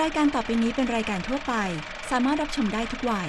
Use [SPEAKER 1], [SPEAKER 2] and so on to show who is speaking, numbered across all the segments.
[SPEAKER 1] รายการต่อไปนี้เป็นรายการทั่วไป สามารถรับชมได้ทุกวัย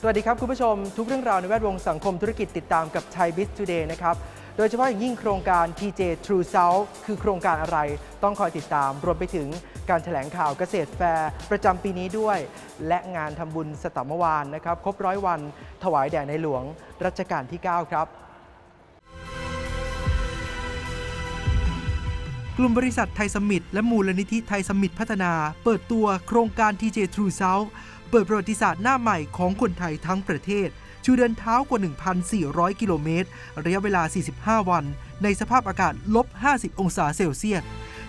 [SPEAKER 2] สวัสดีครับคุณผู้ชม ทุกเรื่องราวในแวดวงสังคมธุรกิจติดตามกับ Thai Biz Today นะครับ โดยเฉพาะอย่างยิ่งโครงการ TJ True South คือโครงการอะไรต้องคอยติดตาม รวมไปถึงการแถลงข่าวเกษตรแฟร์ประจำปีนี้ด้วย และงานทำบุญสตมวานนะครับ ครบร้อยวัน ถวายแด่ในหลวงรัชกาลที่ 9 ครับ กลุ่มบริษัทไทยสมิตและมูลนิธิไทยสมิตพัฒนา เปิดตัวโครงการ TJ True South เปิดประวัติศาสตร์หน้าใหม่ของคนไทยทั้งประเทศ ชูเดินเท้ากว่า 1,400 กิโลเมตร ระยะเวลา 45 วัน ในสภาพอากาศลบ 50 องศาเซลเซียส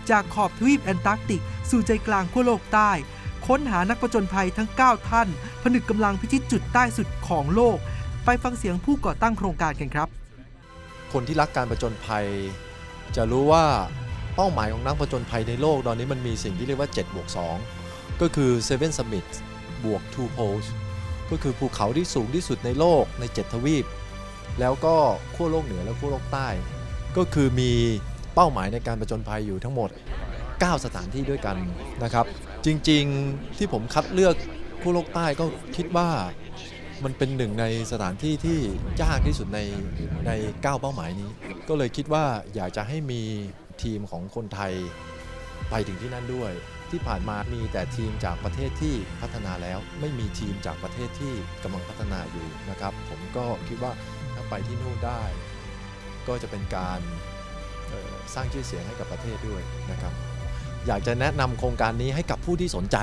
[SPEAKER 2] จากขอบทวีปแอนตาร์กติก สู่ใจกลางขั้วโลกใต้ ค้นหานักผจญภัยทั้ง 9 ท่าน ผนึกกำลังพิชิตจุดใต้สุดของโลก ไปฟังเสียงผู้ก่อตั้งโครงการกันครับ
[SPEAKER 3] คนที่รักการผจญภัย จะรู้ว่าเป้าหมายของนักผจญภัยในโลกตอนนี้มันมีสิ่งที่เรียกว่า7บวก2ก็คือ Seven Summits บวก Two Poles ก็คือภูเขาที่สูงที่สุดในโลกใน7ทวีป แล้วก็ขั้วโลกเหนือและขั้วโลกใต้ ก็คือมีเป้าหมายในการผจญภัยอยู่ทั้งหมด 9 สถานที่ด้วยกันนะครับ จริงๆที่ผมคัดเลือกขั้วโลกใต้ก็คิดว่ามันเป็นหนึ่งในสถานที่ที่ยากที่สุดในใน 9 เป้าหมายนี้ ก็เลยคิดว่าอยากจะให้มีทีมของคนไทยไปถึงที่นั่นด้วยที่ผ่านมามีแต่ทีมจากประเทศที่พัฒนาแล้ว ไม่มีทีมจากประเทศที่กำลังพัฒนาอยู่นะครับ ผมก็คิดว่าถ้าไปที่นู่นได้ ก็จะเป็นการสร้างชื่อเสียงให้กับประเทศด้วยนะครับ อยากจะแนะนำโครงการนี้ให้กับผู้ที่สนใจ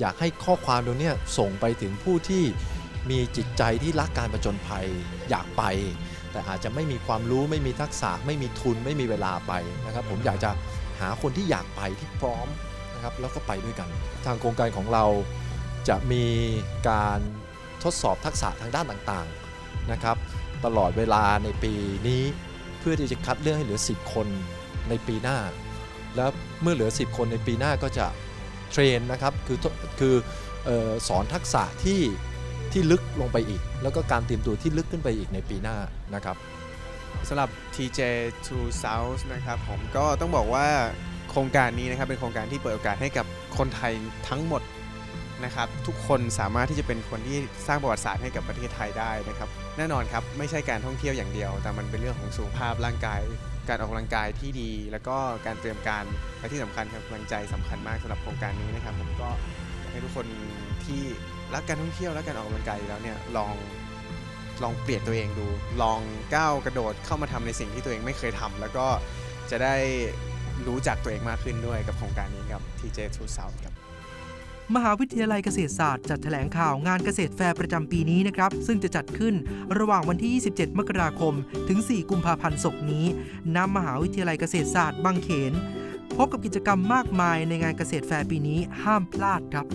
[SPEAKER 3] อยากให้ข้อความตรงนี้ส่งไปถึงผู้ที่มีจิตใจที่รักการประจนภัยอยากไป แต่อาจจะไม่มีความรู้ไม่มีทักษะ ไม่มีทุนไม่มีเวลาไปนะครับ ผมอยากจะหาคนที่อยากไปที่พร้อม นะครับแล้วก็ไปด้วยกัน ทางโครงการของเราจะมีการทดสอบทักษะทางด้านต่างๆนะครับ ตลอดเวลาในปีนี้เพื่อที่จะคัดเลือกให้เหลือ 10 คนในปีหน้า แล้วเมื่อเหลือ 10 คนในปีหน้าก็จะเทรนนะครับคือคือออสอนทักษะที่ที่ลึกลงไปอีก แล้วก็การเตรียมตัวที่ลึกขึ้นไปอีกในปีหน้านะครับ
[SPEAKER 4] สำหรับ TJ to South นะครับผมก็ต้องบอกว่า โครงการนี้นะครับเป็นโครงการที่เปิดโอกาสให้กับคนไทยทั้งหมดนะครับทุกคนสามารถที่จะเป็นคนที่สร้างประวัติศาสตร์ให้กับประเทศไทยได้นะครับ แน่นอนครับไม่ใช่การท่องเที่ยวอย่างเดียว แต่มันเป็นเรื่องของสุขภาพร่างกาย การออกกำลังกายที่ดี แล้วก็การเตรียมการและที่สำคัญครับกำลังใจสำคัญมากสำหรับโครงการนี้นะครับผมก็อยากให้ทุกคนที่รักการท่องเที่ยวและการออกกำลังกายอยู่แล้วเนี่ยลองลองเปลี่ยนตัวเองดู ลองก้าวกระโดดเข้ามาทำในสิ่งที่ตัวเองไม่เคยทำแล้วก็จะได้ รู้จักตัวเองมากขึ้นด้วยกับโครงการนี้กับ TJ to South ครับ
[SPEAKER 2] มหาวิทยาลัยเกษตรศาสตร์จัดแถลงข่าวงานเกษตรแฟร์ประจำปีนี้นะครับ ซึ่งจะจัดขึ้นระหว่างวันที่ 27 มกราคม ถึง 4 กุมภาพันธ์ศกนี้ณมหาวิทยาลัยเกษตรศาสตร์บางเขน พบกับกิจกรรมมากมายในงานเกษตรแฟร์ปีนี้ห้ามพลาดครับ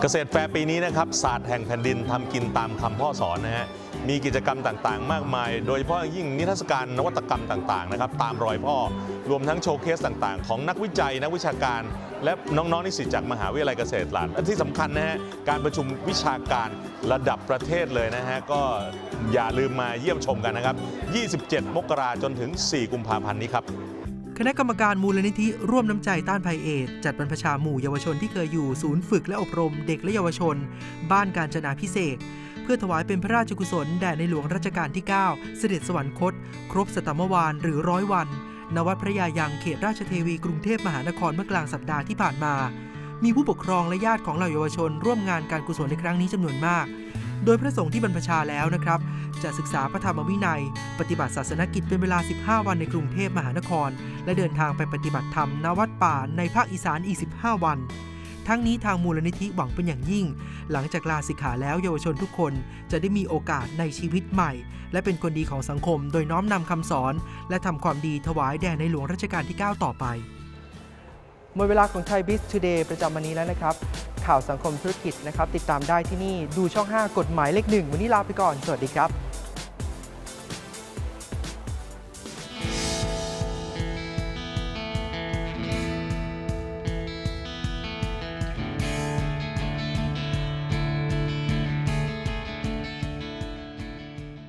[SPEAKER 5] เกษตรแฟร์ปีนี้นะครับศาสตร์แห่งแผ่นดินทำกินตามคำพ่อสอนนะฮะ มีกิจกรรมต่างๆ มากมาย โดยเฉพาะยิ่งนิทรรศการนวัตกรรมต่างๆนะครับตามรอยพ่อ รวมทั้งโชว์เคสต่างๆ ของนักวิจัย นักวิชาการ และน้องๆนิสิตจากมหาวิทยาลัยเกษตรศาสตร์และที่สำคัญนะฮะการประชุมวิชาการระดับประเทศเลยนะฮะก็อย่าลืมมาเยี่ยมชมกันนะครับ 27 มกราจนถึง 4 กุมภาพันธ์นี้ครับ
[SPEAKER 2] คณะกรรมการมูลนิธิร่วมน้ำใจต้านภัยเอดจัดบรรพชาหมู่เยาวชนที่เคยอยู่ศูนย์ฝึกและอบรมเด็กและเยาวชน บ้านการจนาพิเศษ พื่อถวายเป็นพระราชกุศลแด่ในหลวงรัชกาลที่ 9 เสด็จสวรรคต ครบสตมวานหรือร้อยวัน ณ วัดพระยายังเขตราชเทวีกรุงเทพมหานครเมื่อกลางสัปดาห์ที่ผ่านมา มีผู้ปกครองและญาติของเหล่าเยาวชน ร่วมงานการกุศลในครั้งนี้จำนวนมาก โดยพระสงฆ์ที่บรรพชาแล้วนะครับ จะศึกษาพระธรรมวินัย ปฏิบัติศาสนกิจเป็นเวลา 15 วันในกรุงเทพมหานคร และเดินทางไปปฏิบัติธรรมณวัดป่าในภาคอีสานอีก 15 วัน ทั้งนี้ทางมูลนิธิหวังเป็นอย่างยิ่ง หลังจากลาสิกขาแล้วเยาวชนทุกคนจะได้มีโอกาสในชีวิตใหม่ และเป็นคนดีของสังคม โดยน้อมนำคำสอน และทำความดีถวายแด่ในหลวงรัชกาลที่ 9 ต่อไปหมดเวลาของไทยบิส Today ประจำวันนี้แล้วนะครับ ข่าวสังคมธุรกิจนะครับ ติดตามได้ที่นี่ดูช่อง 5 กฎหมายเลขหนึ่งวันนี้ลาไปก่อน สวัสดีครับ